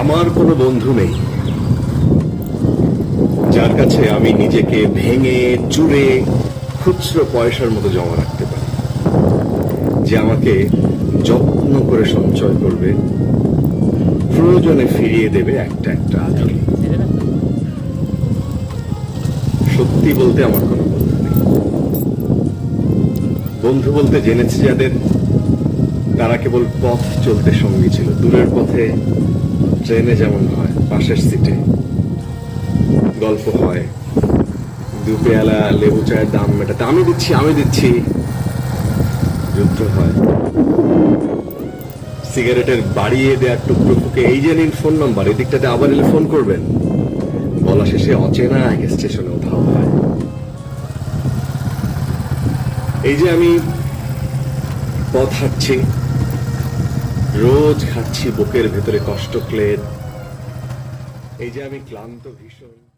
আমার কোনো বন্ধু নেই। যার কাছে আমি নিজেকে ভেঙে, চুরে, খুচরো পয়সার মতো জমা রাখতে পারি। যে আমাকে যত্ন করে সঞ্চয় করবে, প্রয়োজনে ফিরিয়ে দেবে একটা একটা আদর সত্যি বলতে আমার কোনো বন্ধু নেই। বন্ধু বলতে জেনেছি যাদের তারা কেবল পথ চলতে সঙ্গী ছিল। দূরের পথে ট্রেনে যেমন হয়, পাশের সিটে গল্প হয়, দু পেয়ালা লেবু চায়ের দাম মেটাতে। আমি দিচ্ছি আমি দিচ্ছি। যুদ্ধ হয়। সিগারেটের বাড়িয়ে দেওয়ার টুকরো ফুকে এই যে নিন ফোন নাম্বার এদিকটাতে আবার এলে ফোন করবেন। বলা শেষে অচেনা এক স্টেশনে উধাও হয়। এই যে আমি পথ হাঁটছি রোজ খাচ্ছি বুকের ভেতরে কষ্ট ক্লেদ। এই যে আমি ক্লান্ত ভীষণ।